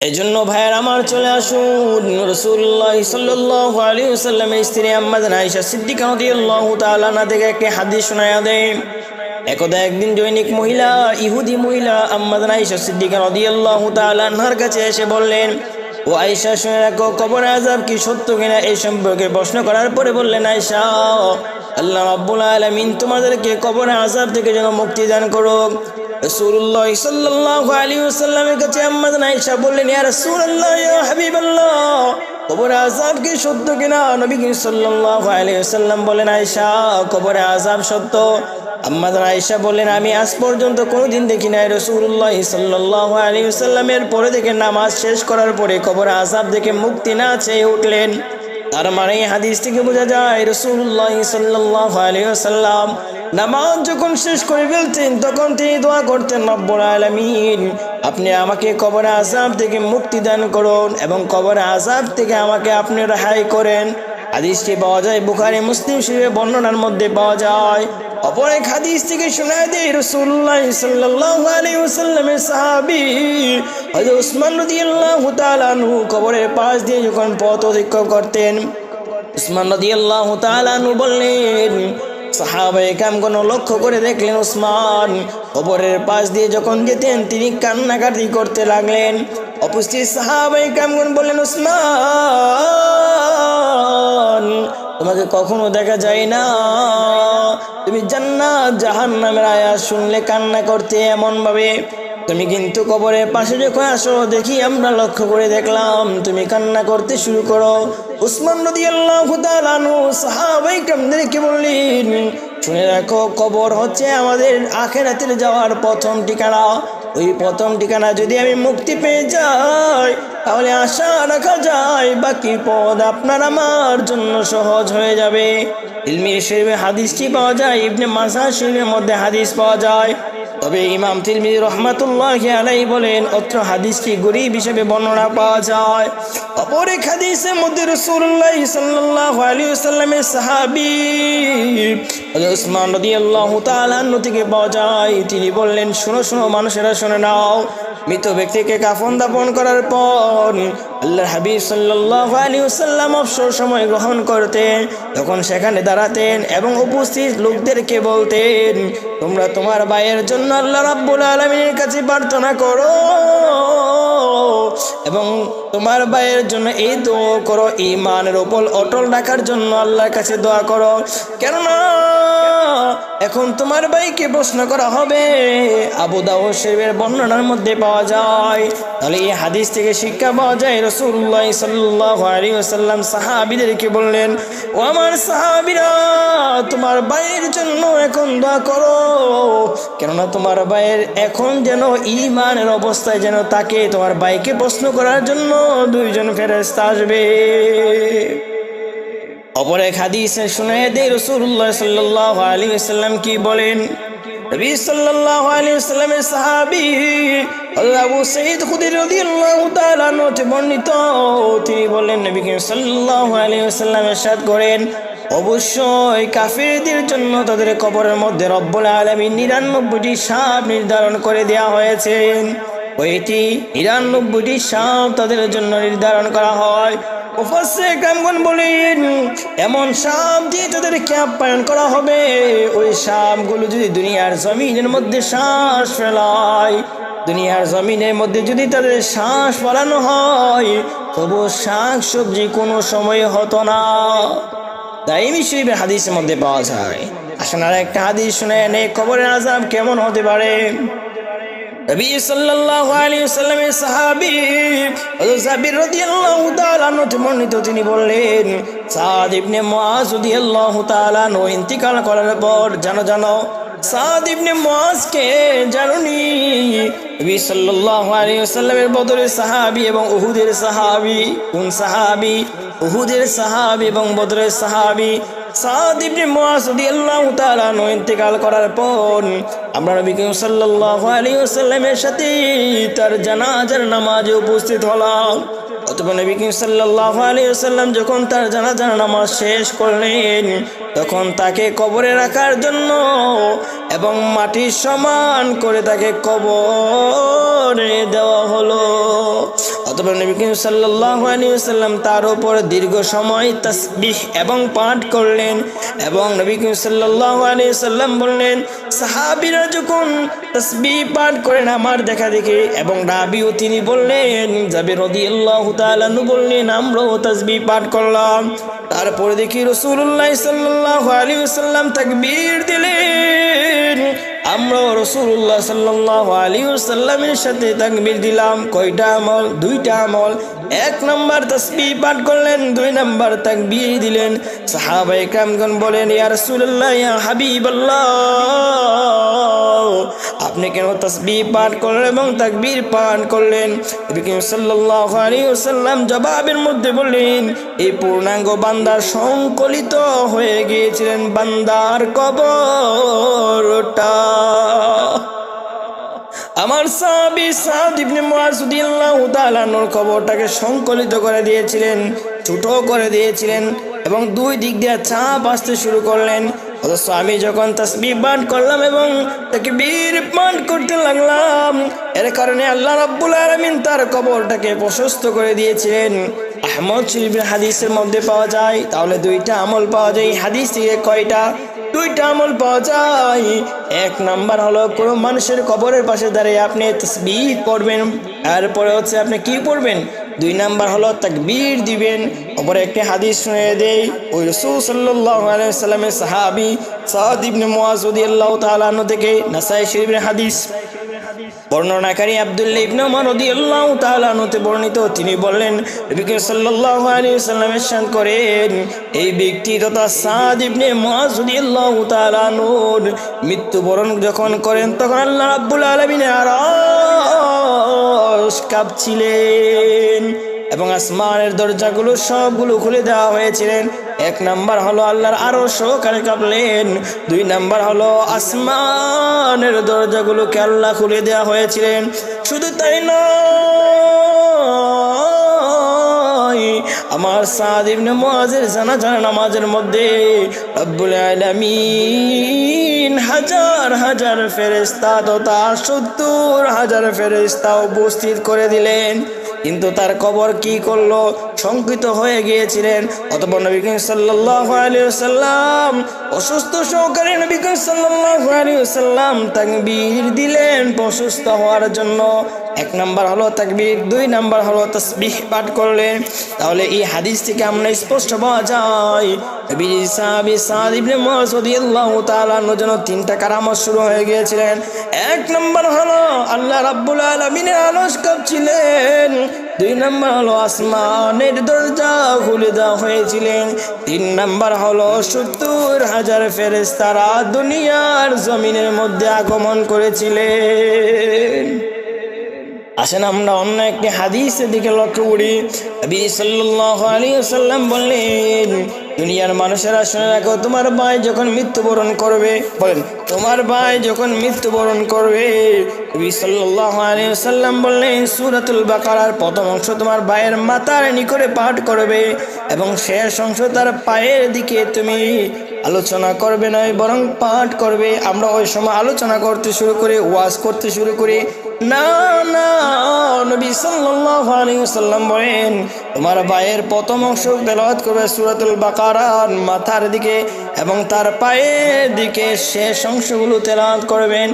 এই জন্য ভাইয়ের আমার চলে আসুন। রসুল্লাহ সাল্লাহ আলী সাল্লামের স্ত্রী আম্মাদ আয়েশা সিদ্দিকা রাদিয়াল্লাহু তাআলা না থেকে একটি হাদিস শোনায়া দেয় একদা একদিন জৈনিক মহিলা, ইহুদি মহিলা আম্মাদ আয়েশা সিদ্দিকা আনহার কাছে এসে বললেন, ও আয়েশা, শুনে রাখো, কবর আজাব কি সত্য কিনা এই সম্পর্কে প্রশ্ন করার পরে বললেন, আয়েশা, আল্লাহ রাব্বুল আলামিন তোমাদেরকে কবর আজাব থেকে যেন মুক্তি দান করুক। কাছে হাবিবাল্লাহ। কি নবী বলেন কবর সত্য। বললেন, আমি আজ পর্যন্ত কোনোদিন দেখি নাই রাসূলুল্লাহ সাল্লাল্লাহু আলাইহি ওয়াসাল্লামের পরে দেখে নামাজ শেষ করার পরে কবর আজাব দেখে মুক্তি না চেয়ে উঠলেন। তার মানে হাদিস থেকে বোঝা যায় রসুল্লাহ সাল্লাহ আলিয়াল্লাম নামাজ যখন শেষ করে ফেলতেন, তখন তিনি দোয়া করতেন, রব্বুল আলমিন, আপনি আমাকে কবর আজাব থেকে মুক্তি দান করুন এবং কবর আজাব থেকে আমাকে আপনি রেহাই করেন। হাদিসটি পাওয়া যায়, বুখারি, মুসলিম শরীফের বর্ণনার মধ্যে পাওয়া যায়। অপর এক হাদিস থেকে শোনা দেয় রসুল্লাহ সাল্লাল্লাহু আলাইহি ওয়াসাল্লামের সাহাবী হযরত উসমান রাদিয়াল্লাহু তাআলা আনহু কবরের পাশ দিয়ে যখন পথ অতিক্রম করতেন, উসমান রাদিয়াল্লাহু তাআলা আনহু বললেন সাহাবায়ে কামগণ লক্ষ্য করে দেখলেন উসমান কবরের পাশ দিয়ে যখন যেতেন, তিনি কান্নাকাটি করতে লাগলেন। উপস্থিত সাহাবায়ে কামগণ বললেন উসমান তোমাকে কখনো দেখা যায় না। তুমি জান্নাত জাহান্নামের আয়াত শুনলে কান্না করতে এমন ভাবে তুমি কিন্তু কবরের পাশে যখন আসো, দেখি আমরা লক্ষ্য করে দেখলাম। তুমি কান্না করতে শুরু করো। উসমান নদী আল্লাহ সাহাবাই বললেন, শুনে রাখো, কবর হচ্ছে আমাদের আখেরাতের যাওয়ার প্রথম ঠিকানা। ওই প্রথম ঠিকানা যদি আমি মুক্তি পেয়ে যাই, তাহলে আশা রাখা যায়, বাকি পদ আপনার আমার জন্য সহজ হয়ে যাবে। ইলমি শরীফে হাদিসটি পাওয়া যায়, ইবনে মাসা শরীফের মধ্যে হাদিস পাওয়া যায় তবে ইমাম তিলমি রহমাতুল্লাহ আলাই বলেন, অত্র হাদিসটি গরিব হিসেবে বর্ণনা পাওয়া যায়। অপর এক হাদিসের মধ্যে রসুল্লাহ সাল্লাহ আলী সাল্লামের সাহাবি উসমান রদি আল্লাহ তালান্ন থেকে পাওয়া যায়। তিনি বললেন, শোনো শোনো, মানুষেরা শোনে নাও মৃত ব্যক্তিকে কাফন দাপন করার পর আল্লাহ হাবিব সাল্লাহ আলী সাল্লাম অবসর সময় গ্রহণ করতেন। তখন সেখানে দাঁড়াতেন এবং উপস্থিত লোকদেরকে বলতেন, তোমরা তোমার ভাইয়ের জন্য আল্লাহ রাব্বুল আলমীর কাছে প্রার্থনা করো এবং তোমার ভাইয়ের জন্য এই দোয়া করো ইমানের ওপর অটল রাখার জন্য আল্লাহর কাছে দোয়া করো। কেননা এখন তোমার ভাইকে প্রশ্ন করা হবে, আবু দাও শেবের বর্ণনার মধ্যে পাওয়া যায়, তাহলে এই হাদিস থেকে শিক্ষা পাওয়া যায় রসুল্লাহ সাল্লাহ আলী আসাল্লাম সাহাবিদেরকে বললেন, ও আমার সাহাবিরা, তোমার ভাইয়ের জন্য এখন দোয়া করো। কেননা তোমার ভাইয়ের এখন যেন ইমানের অবস্থায় যেন তাকে তোমার ভাইকে প্রশ্ন করার জন্য দুইজন ফেরেস্তা আসবে অপর এক হাদিসে শুনে দে রসুল্লাহ সাল্লাহ আলী সাল্লাম কি বলেন নবী সাল্লাল্লাহু আলাইহি ওয়াসাল্লামের সাহাবী আবু সাঈদ খুদরি রাদিয়াল্লাহু তাআলা হতে বর্ণিত তিনি বললেন নবী সাল্লাল্লাহু আলাইহি ওয়াসাল্লাম ارشاد করেন অবশ্যই কাফিরদের জন্য তাদের কবরের মধ্যে রব্বুল আলামিন নিরানব্বইটি সাপ নির্ধারণ করে দেওয়া হয়েছে ওইটি নিরানব্বইটি সাপ তাদের জন্য নির্ধারণ করা হয়। বলেন, এমন সাপ দিয়ে তাদেরকে আপ্যায়ন করা হবে। ওই সাপগুলো যদি দুনিয়ার জমিনের মধ্যে শ্বাস ফেলায়, দুনিয়ার জমিনের মধ্যে যদি তাদের শ্বাস ফলানো হয়, তবু শাক সবজি কোনো সময় হতো না। দাইমি শরীফের হাদিসের মধ্যে পাওয়া যায়। আসলে একটা হাদিস শুনে এনে কবরের আজাব কেমন হতে পারে? নবী সাল্লাল্লাহু আলাইহি ওয়াসাল্লামের সাহাবী হযরত সাবির রাদিয়াল্লাহু তাআলা আনহু বর্ণিত তিনি বললেন, সাদ ইবনে মুআজ রাদিয়াল্লাহু তাআলা আনহু ইন্তিকাল করার পর জানো জানো, সাদ ইবনে মুআজকে জানুনি? নবী সাল্লাল্লাহু আলাইহি ওয়াসাল্লামের বদরের সাহাবী এবং উহুদের সাহাবী, কোন সাহাবী? উহুদের সাহাবী এবং বদরের সাহাবী। সাদ ইবনে মুআজ রাদিয়াল্লাহু তাআলা ইন্তেকাল করার পর আমরা নবী করিম সাল্লাল্লাহু আলাইহি সাথে তার জানাজার নামাজে উপস্থিত হলাম। অতঃপর নবী করিম সাল্লাল্লাহু আলাইহি ওয়াসাল্লাম যখন তার জানাজার নামাজ শেষ করলেন, তখন তাকে কবরে রাখার জন্য এবং মাটির সমান করে তাকে কবরে দেওয়া হলো। অতপর নবী করিম সাল্লাল্লাহু আলাইহি ওয়াসাল্লাম তার উপর দীর্ঘ সময় তাসবিহ এবং পাঠ করলেন এবং নবী করিম সাল্লাল্লাহু আলাইহি ওয়াসাল্লাম বললেন, সাহাবীরা যখন তাসবিহ পাঠ করেন আমার দেখা দেখে এবং রাবিও তিনি বললেন যাবে রাদিয়াল্লাহু তাআলা নু বললেন, আমরাও তাসবিহ পাঠ করলাম। তারপরে দেখি রাসূলুল্লাহ সাল্লাল্লাহু আলাইহি ওয়াসাল্লাম তাকবীর দিলেন। আমরা রসুল্লাহ সাল্লাহ আলী সাল্লামের সাথে তাকবির দিলাম। কয়টা আমল? দুইটা আমল। এক নম্বর তসবি পাঠ করলেন, দুই নম্বর তাকবির দিলেন। সাহাবাই কামগন বলেন, ইয়া রসুল্লাহ ইয়া হাবিব আপনি কেন তসবি পাঠ করলেন এবং তাকবীর পাঠ করলেন? সাল্লাম জবাবের মধ্যে বললেন, এই পূর্ণাঙ্গ বান্দার সংকলিত হয়ে গিয়েছিলেন বান্দার কবরটা। আমার সাহাবী সাদ ইবনে মুআজ রাদিয়াল্লাহু তাআলা নূর কবরটাকে সংকলিত করে দিয়েছিলেন ছোট করে দিয়েছিলেন এবং দুই দিক দিয়ে চাপ আসতে শুরু করলেন। অথচ আমি যখন তাসবিহ পাঠ করলাম এবং তাকে বীর পাঠ করতে লাগলাম, এর কারণে আল্লাহ রাব্বুল আলামিন তার কবরটাকে প্রশস্ত করে দিয়েছিলেন। আহমদ শরীফের হাদিসের মধ্যে পাওয়া যায়, তাহলে দুইটা আমল পাওয়া যায়। হাদিস থেকে কয়টা? দুইটা আমল পাওয়া যায়। এক নাম্বার হলো, কোনো মানুষের কবরের পাশে দাঁড়িয়ে আপনি তসবির পড়বেন। তারপরে হচ্ছে আপনি কি পড়বেন? দুই নাম্বার হলো, তাকবীর দিবেন। অপরে একটি হাদিস শুনে দেই, ওই রসুল সাল্লাল্লাহু আলাইহি সাল্লামের সাহাবী সাদ ইবনে মুআজ রাদিয়াল্লাহু তাআলা থেকে নাসাই শরীফের হাদিস। বর্ণনাকারী আবদুল্লা ইবনে ওমর রাদিয়াল্লাহু তাআলা নতে বর্ণিত, তিনি বললেন, নবী করিম সাল্লাল্লাহু আলাইহি ওয়াসাল্লাম ইরশাদ করেন, এই ব্যক্তি তথা সাদ ইবনে মুয়াজ রাদিয়াল্লাহু তাআলা নূর মৃত্যুবরণ যখন করেন, তখন আল্লাহ রাব্বুল আলামিন আরশ কাঁপছিলেন। এবং আসমানের দরজাগুলো সবগুলো খুলে দেওয়া হয়েছিলেন। এক নাম্বার হলো আল্লাহর আরও সহকারে কাঁপলেন। দুই নাম্বার হলো আসমানের দরজাগুলোকে আল্লাহ খুলে দেওয়া হয়েছিলেন। শুধু তাই নয়, আমার সাদ ইবনে মুআজের জানাজা নামাজের মধ্যে রব্বুল আলামিন হাজার হাজার ফেরেশতা তথা সত্তর হাজার ফেরেশতা উপস্থিত করে দিলেন। কিন্তু তার কবর কি করল? শঙ্কিত হয়ে গিয়েছিলেন। অতপর নবী ওয়াসাল্লাম, অসুস্থ সহকারে নবী আলাইহি ওয়াসাল্লাম তাকবীর দিলেন অসুস্থ হওয়ার জন্য। এক নাম্বার হলো তাকবীর, দুই নাম্বার হলো তাসবিহ পাঠ করলেন তাহলে এই হাদিস থেকে আমরা স্পষ্ট পাওয়া যায়। নবী সাহাবী সাদ ইবনে মুআজ রাদিয়াল্লাহু তাআলা জন্য তিনটা কারামত শুরু হয়ে গিয়েছিলেন। এক নাম্বার হলো আল্লাহ রাব্বুল আলামিনের আলস কাঁপছিলেন। দুই নাম্বার হলো আসমানের দরজা খুলে দেওয়া হয়েছিলেন। তিন নাম্বার হলো সত্তর হাজার ফেরেস্তারা দুনিয়ার জমিনের মধ্যে আগমন করেছিলেন। আসেন আমরা অন্য একটি হাদিসের দিকে লক্ষ্য করি। ওয়াসাল্লাম বললেন, দুনিয়ার মানুষেরা শুনে রাখো, তোমার ভাই যখন মৃত্যুবরণ করবে, বলেন, তোমার ভাই যখন মৃত্যুবরণ করবে ওয়াসাল্লাম বললেন, সূরাতুল বাকারার প্রথম অংশ তোমার ভাইয়ের মাথার নিকটে পাঠ করবে এবং শেষ অংশ তার পায়ের দিকে তুমি আলোচনা করবে নয়, বরং পাঠ করবে। আমরা ওই সময় আলোচনা করতে শুরু করি, ওয়াজ করতে শুরু করি না না, নবী সাল্লাহ আলাইহি সাল্লাম বলেন, তোমার ভাইয়ের প্রথম অংশ তেলাওয়াত করবে সুরাতুল বাকারার মাথার দিকে এবং তার পায়ের দিকে শেষ অংশগুলো তেলাওয়াত করবেন।